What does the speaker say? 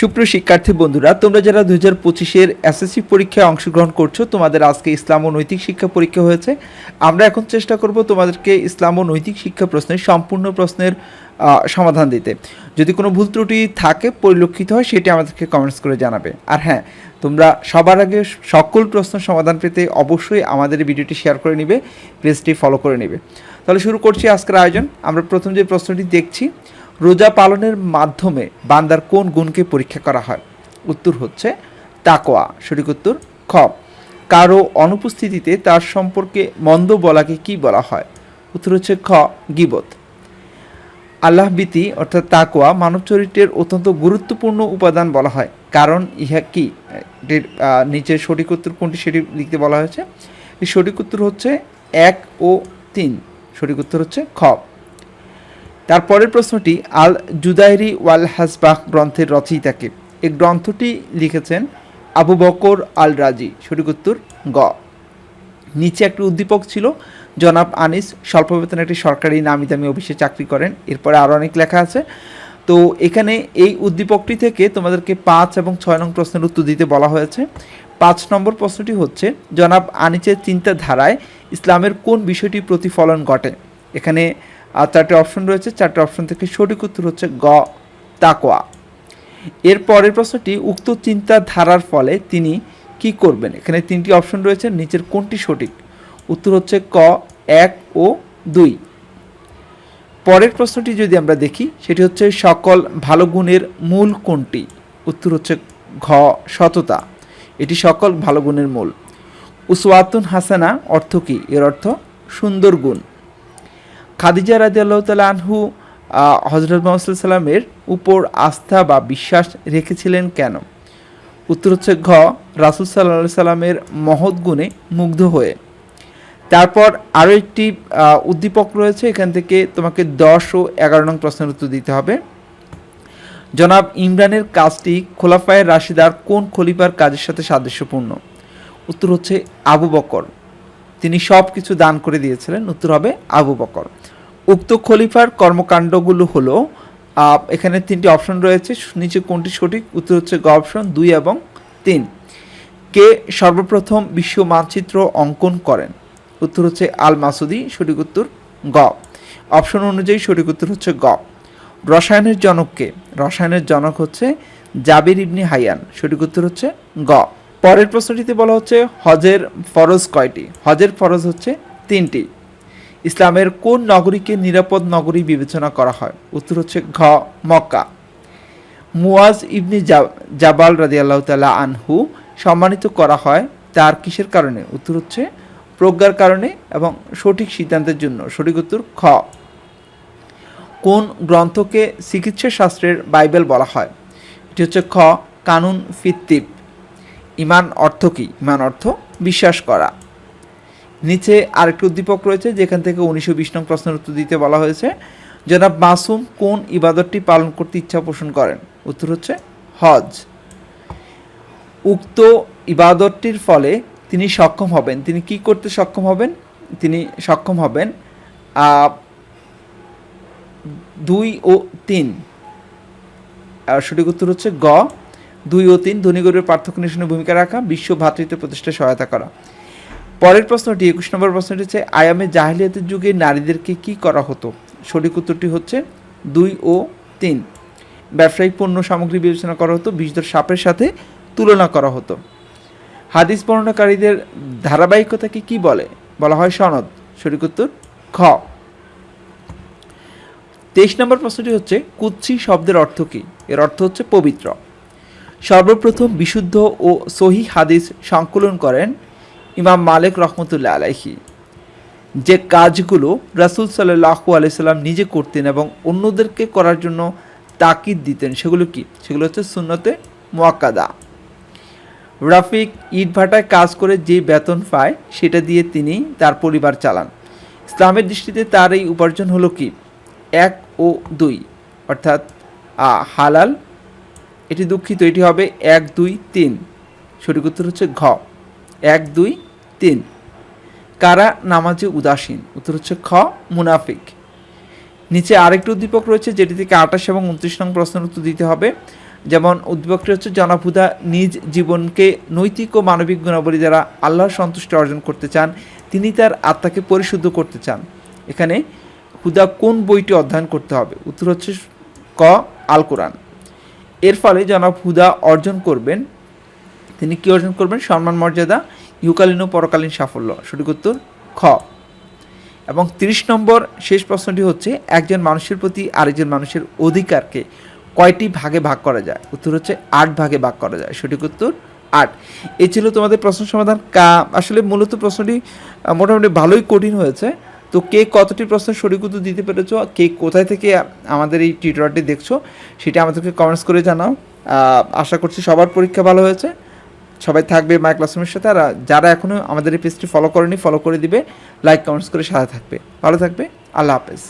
সুপ্রিয় শিক্ষার্থী বন্ধুরা, তোমরা যারা দু হাজার পঁচিশের এসএসসি পরীক্ষায় অংশগ্রহণ করছ, তোমাদের আজকে ইসলাম ও নৈতিক শিক্ষা পরীক্ষা হয়েছে। আমরা এখন চেষ্টা করব তোমাদেরকে ইসলাম ও নৈতিক শিক্ষা প্রশ্নের সম্পূর্ণ প্রশ্নের সমাধান দিতে। যদি কোনো ভুল ত্রুটি থাকে, পরিলক্ষিত হয়, সেটি আমাদেরকে কমেন্টস করে জানাবে। আর হ্যাঁ তোমরা সবার আগে সকল প্রশ্ন সমাধান পেতে অবশ্যই আমাদের ভিডিওটি শেয়ার করে নিবে পেজটি ফলো করে নেবে। তাহলে শুরু করছি আজকের আয়োজন। আমরা প্রথম যে প্রশ্নটি দেখছি রোজা পালনের মাধ্যমে বান্দার কোন গুণকে পরীক্ষা করা হয়? উত্তর হচ্ছে তাকোয়া সঠিক উত্তর, খ। কারও অনুপস্থিতিতে তার সম্পর্কে মন্দ বলাকে কি বলা হয়? উত্তর হচ্ছে খ, গিবত। আল্লাহ ভীতি অর্থাৎ তাকোয়া মানব চরিত্রের অত্যন্ত গুরুত্বপূর্ণ উপাদান বলা হয়। কারণ ইহা কি? নিচের সঠিক উত্তর কোনটি সেটি লিখতে বলা হয়েছে। সঠিক উত্তর হচ্ছে এক ও তিন। সঠিক উত্তর হচ্ছে খ। তারপরের প্রশ্নটি, আল জুদাইরি ওয়াল হাসবাহ গ্রন্থের রচয়িতাকে। এই গ্রন্থটি লিখেছেন আবু বকর আল রাজি সঠিক উত্তর, গ। নিচে একটি উদ্দীপক ছিল, জনাব আনিস স্বল্প বেতনে একটি সরকারি নামি দামি অফিসে চাকরি করেন। এরপরে আরও অনেক লেখা আছে। তো এখানে এই উদ্দীপকটি থেকে তোমাদেরকে পাঁচ এবং ছয় নং প্রশ্নের উত্তর দিতে বলা হয়েছে। পাঁচ নম্বর প্রশ্নটি হচ্ছে, জনাব আনিসের চিন্তাধারায় ইসলামের কোন বিষয়টি প্রতিফলন ঘটে? এখানে আহ, চারটে অপশন রয়েছে। চারটে অপশন থেকে সঠিক উত্তর হচ্ছে গ তাকোয়া এর পরের প্রশ্নটি উক্ত চিন্তাধারার ফলে তিনি কি করবেন? এখানে তিনটি অপশন রয়েছে নিচের কোনটি সঠিক? উত্তর হচ্ছে ক এক ও দুই। পরের প্রশ্নটি যদি আমরা দেখি সেটি হচ্ছে সকল ভালো গুণের মূল কোনটি? উত্তর হচ্ছে ঘ সততা। এটি সকল ভালো গুণের মূল। উসওয়াতুন হাসানা অর্থ কি? এর অর্থ সুন্দর গুণ। খাদিজা রাজি আল্লাহ তালা আনহু হজরত মোহাম্মদ সাল্লামের উপর আস্থা বা বিশ্বাস রেখেছিলেন কেন? উত্তর হচ্ছে ঘ, রাসুল সাল্লাহ সাল্লামের মহৎ গুণে মুগ্ধ হয়ে। তারপর আরও একটি উদ্দীপক রয়েছে, এখান থেকে তোমাকে দশ ও এগারো নং প্রশ্নের উত্তর দিতে হবে। জনাব ইমরানের কাজটি খোলাফায়ের রাশিদার কোন খলিফার কাজের সাথে সাদৃশ্যপূর্ণ? উত্তর হচ্ছে আবু বকর। তিনি সব কিছু দান করে দিয়েছিলেন। উত্তর হবে আবু বকর। উক্ত খলিফার কর্মকাণ্ডগুলো হলো এখানে তিনটি অপশন রয়েছে, নিচে কোনটি সঠিক? উত্তর হচ্ছে গ অপশন দুই এবং তিন। কে সর্বপ্রথম বিশ্ব মানচিত্র অঙ্কন করেন? উত্তর হচ্ছে আল মাসুদি, সঠিক উত্তর গ। অপশন অনুযায়ী সঠিক উত্তর হচ্ছে গ। রসায়নের জনককে রসায়নের জনক হচ্ছে জাবির ইবনি হাইয়ান, সঠিক উত্তর হচ্ছে গ। পরের প্রশ্নটিতে বলা হচ্ছে হজের ফরজ কয়টি? হজের ফরজ হচ্ছে তিনটি। ইসলামের কোন নগরীকে নিরাপদ নগরী বিবেচনা করা হয়? উত্তর হচ্ছে ঘ, মক্কা। মুয়াজ ইবনি জাবাল রাদি আল্লাহ তালা আনহু সম্মানিত করা হয় তার কিসের কারণে? উত্তর হচ্ছে প্রজ্ঞার কারণে এবং সঠিক সিদ্ধান্তের জন্য। সঠিক উত্তর খ। কোন গ্রন্থকে চিকিৎসা শাস্ত্রের বাইবেল বলা হয়? এটি হচ্ছে খ, কানুন ফিত্তিব। ইমান অর্থ কী? ইমান অর্থ বিশ্বাস করা। নিচে আরেকটি উদ্দীপক রয়েছে, যেখান থেকে উনিশশো বিশ নং প্রশ্নের উত্তর দিতে বলা হয়েছে। জনাব মাসুম কোন ইবাদতটি পালন করতে ইচ্ছা পোষণ করেন? উত্তর হচ্ছে হজ। উক্ত ইবাদতটির ফলে তিনি সক্ষম হবেন। তিনি কি করতে সক্ষম হবেন? তিনি সক্ষম হবেন দুই ও তিন। সঠিক উত্তর হচ্ছে গ। দুই ও তিন ধনী গরিবের পার্থক্য নিরসনে ভূমিকা রাখা, বিশ্ব ভ্রাতৃত্ব প্রতিষ্ঠায় সহায়তা করা। পরের প্রশ্নটি একুশ নম্বর প্রশ্নটি হচ্ছে, আয়ামে জাহিলিয়াতের যুগে নারীদেরকে কি করা হতো? সঠিক উত্তরটি হচ্ছে দুই ও তিন। ব্যবসায়িক পণ্য সামগ্রী বিবেচনা করা হতো বিষধর সাপের সাথে তুলনা করা হতো। হাদিস বর্ণনাকারীদের ধারাবাহিকতাকে কি বলে? বলা হয় সনদ। সঠিক উত্তর, খ। তেইশ নম্বর প্রশ্নটি হচ্ছে, কুৎসি শব্দের অর্থ কী? এর অর্থ হচ্ছে পবিত্র। সর্বপ্রথম বিশুদ্ধ ও সহি হাদিস সংকলন করেন ইমাম মালিক রহমতুল্লাহ আলাইহি। যে কাজগুলো রাসুল সাল্লাহু আলাইসাল্লাম নিজে করতেন এবং অন্যদেরকে করার জন্য তাকিদ দিতেন, সেগুলো কি? সেগুলো হচ্ছে সুন্নতে মোয়াক্কাদা। রাফিক ইটভাটায় কাজ করে যে বেতন পায়, সেটা দিয়ে তিনি তার পরিবার চালান। ইসলামের দৃষ্টিতে তার এই উপার্জন হলো কি? এক ও দুই, অর্থাৎ হালাল, এটি দুঃখিত, এটি হবে এক, দুই, তিন। সঠিক উত্তর হচ্ছে ঘ। এক, দুই, তিন। কারা নামাজে উদাসীন? উত্তর হচ্ছে খ, মুনাফিক। নিচে আরেকটি উদ্দীপক রয়েছে, যেটি থেকে আঠাশ এবং উনত্রিশ নং প্রশ্নের উত্তর দিতে হবে। যেমন উদ্বেগটি হচ্ছে, জনাব হুদা নিজ জীবনকে নৈতিক ও মানবিক গুণাবলী দ্বারা আল্লাহর সন্তুষ্টি অর্জন করতে চান। তিনি তার আত্মাকে পরিশুদ্ধ করতে চান। এখানে হুদা কোন বইটি অধ্যয়ন করতে হবে? উত্তর হচ্ছে ক আল কোরআন এর ফলে জনাব হুদা অর্জন করবেন তিনি কি অর্জন করবেন? সম্মান, মর্যাদা, ইউকালীন ও পরকালীন সাফল্য। সঠিক উত্তর, খ। এবং তিরিশ নম্বর শেষ প্রশ্নটি হচ্ছে, একজন মানুষের প্রতি আরেকজন মানুষের অধিকারকে কয়টি ভাগে ভাগ করা যায়? উত্তর হচ্ছে, আট ভাগে ভাগ করা যায়। সঠিক উত্তর, আট। এ ছিল তোমাদের প্রশ্ন সমাধান। কা, আসলে মূলত প্রশ্নটি মোটামুটি ভালোই কঠিন হয়েছে। তো কে কতটি প্রশ্নের সঠিক উত্তর দিতে পেরেছ? কে কোথায় থেকে আমাদের এই টিউটোরিয়ালটি দেখছ? সেটা আমাদেরকে কমেন্টস করে জানাও। আশা করছি সবার পরীক্ষা ভালো হয়েছে। সবাই থাকবে মাই ক্লাসরুমের সাথে, আর যারা এখনও আমাদের এই পেজটি ফলো করেনি ফলো করে দিবে লাইক কমেন্টস করে সাথে থাকবে। ভালো থাকবে, আল্লাহ হাফেজ।